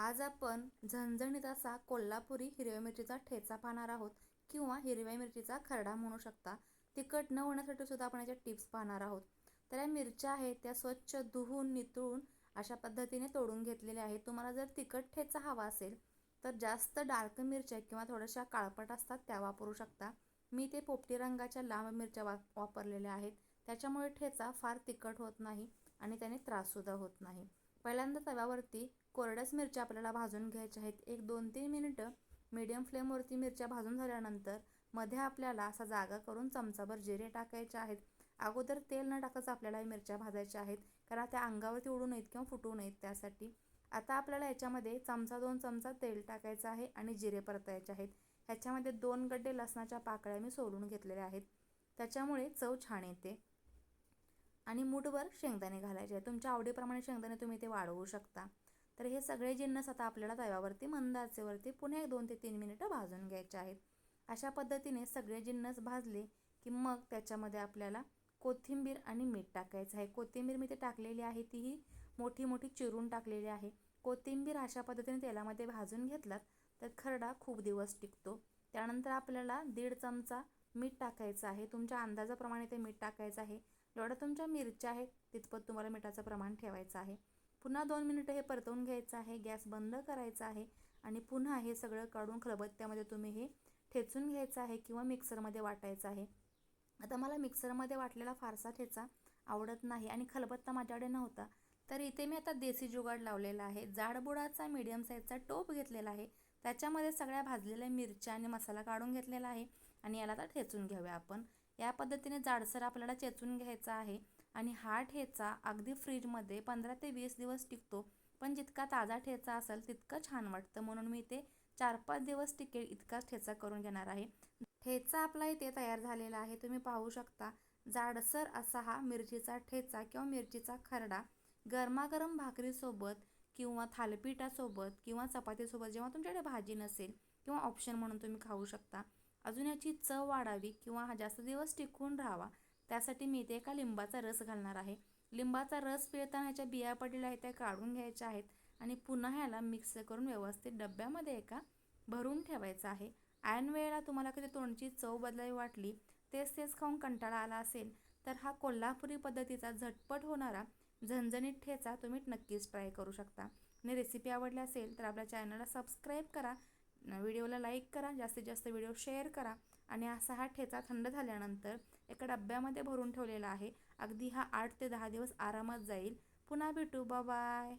आज आपण झणझणीत असा कोल्हापुरी हिरव्या मिरचीचा ठेचा पाहणार आहोत किंवा हिरव्या मिरचीचा खरडा म्हणू शकता. तिखट न होण्यासाठी सुद्धा आपण याच्या टिप्स पाहणार आहोत. तर या मिरच्या आहेत त्या स्वच्छ धुवून नितळून अशा पद्धतीने तोडून घेतलेल्या आहेत. तुम्हाला जर तिखट ठेचा हवा असेल तर जास्त डार्क मिरच्या किंवा थोड्याशा काळपट असतात त्या वापरू शकता. मी ते पोपटी रंगाच्या लांब मिरच्या वा वापरलेल्या आहेत. त्याच्यामुळे ठेचा फार तिखट होत नाही आणि त्याने त्राससुद्धा होत नाही. पहिल्यांदा तव्यावरती कोरड्याच मिरच्या आपल्याला भाजून घ्यायच्या आहेत. एक दोन तीन मिनिटं मीडियम फ्लेमवरती मिरच्या भाजून झाल्यानंतरमध्ये आपल्याला असा जागा करून चमचाभर जिरे टाकायचे आहेत. अगोदर तेल न टाकाच आपल्याला मिरच्या भाजायच्या आहेत. कारण त्या अंगावरती उडू नयेत किंवा फुटू नयेत त्यासाठी. आता आपल्याला याच्यामध्ये चमचा दोन चमचा तेल टाकायचं आहे आणि जिरे परतायचे आहेत. ह्याच्यामध्ये दोन गड्डे लसणाच्या पाकळ्या मी सोलून घेतलेल्या आहेत. त्याच्यामुळे चव छान येते. आणि मूठभर शेंगदाणे घालायचे आहे तुमच्या आवडीप्रमाणे शेंगदाणे तुम्ही ते वाढवू शकता. तर हे सगळे जिन्नस आता आपल्याला तव्यावरती मंद आचेवरती पुन्हा एक दोन ते तीन मिनिटं भाजून घ्यायचे आहेत. अशा पद्धतीने सगळे जिन्नस भाजले की मग त्याच्यामध्ये आपल्याला कोथिंबीर आणि मीठ टाकायचं आहे. कोथिंबीर मी ते टाकलेली आहे तीही मोठी मोठी चिरून टाकलेली आहे. कोथिंबीर अशा पद्धतीने तेलामध्ये भाजून घेतलात तर खरडा खूप दिवस टिकतो. त्यानंतर आपल्याला दीड चमचा मीठ टाकायचं आहे. तुमच्या अंदाजाप्रमाणे ते मीठ टाकायचं आहे. जेवढ्या तुमच्या मिरच्या आहेत तितपत तुम्हाला मिठाचं प्रमाण ठेवायचं आहे. पुन्हा दोन मिनिटं हे परतवून घ्यायचं आहे. गॅस बंद करायचा आहे आणि पुन्हा हे सगळं काढून खलबत्त्यामध्ये तुम्ही हे ठेचून घ्यायचं आहे किंवा मिक्सरमध्ये वाटायचं आहे. आता मला मिक्सरमध्ये वाटलेला फारसा ठेचा आवडत नाही आणि खलबत्ता माझ्याकडे नव्हता. तर इथे मी आता देसी जुगाड लावलेला आहे. जाडबुडाचा मीडियम साईजचा टोप घेतलेला आहे. त्याच्यामध्ये सगळ्या भाजलेल्या मिरच्या आणि मसाला काढून घेतलेला आहे. आणि याला आता ठेचून घ्याव्या आपण. या पद्धतीने जाडसर आपल्याला चेचून घ्यायचा आहे आणि हा ठेचा अगदी फ्रीजमध्ये पंधरा ते वीस दिवस टिकतो. पण जितका ताजा ठेचा असेल तितकं छान वाटतं. म्हणून मी ते चार पाच दिवस टिकेल इतकाच ठेचा करून घेणार आहे. ठेचा आपला इथे तयार झालेला आहे. तुम्ही पाहू शकता जाडसर असा हा मिरचीचा ठेचा किंवा मिरचीचा खरडा गरमागरम भाकरीसोबत किंवा थालपीठासोबत किंवा चपातीसोबत जेव्हा तुमच्याकडे भाजी नसेल किंवा ऑप्शन म्हणून तुम्ही खाऊ शकता. अजून याची चव वाढावी किंवा हा जास्त दिवस टिकून राहावा त्यासाठी मी इथे एका लिंबाचा रस घालणार आहे. लिंबाचा रस पिळताना ह्याच्या बिया पडलेल्या आहेत त्या काढून घ्यायच्या आहेत आणि पुन्हा ह्याला मिक्स करून व्यवस्थित डब्यामध्ये एका भरून ठेवायचं आहे. ऐन वेळेला तुम्हाला कधी तोंडची चव बदलावी वाटली तेच तेच खाऊन कंटाळा आला असेल तर हा कोल्हापुरी पद्धतीचा झटपट होणारा झणझणीत ठेचा तुम्ही नक्कीच ट्राय करू शकता. आणि रेसिपी आवडली असेल तर आपल्या चॅनलला सबस्क्राईब करा व्हिडिओला लाईक करा जास्तीत जास्त व्हिडिओ शेअर करा आणि असा हा ठेचा थंड झाल्यानंतर एका डब्यामध्ये भरून ठेवलेला आहे. अगदी हा आठ ते दहा दिवस आरामात जाईल. पुन्हा भेटू. बाय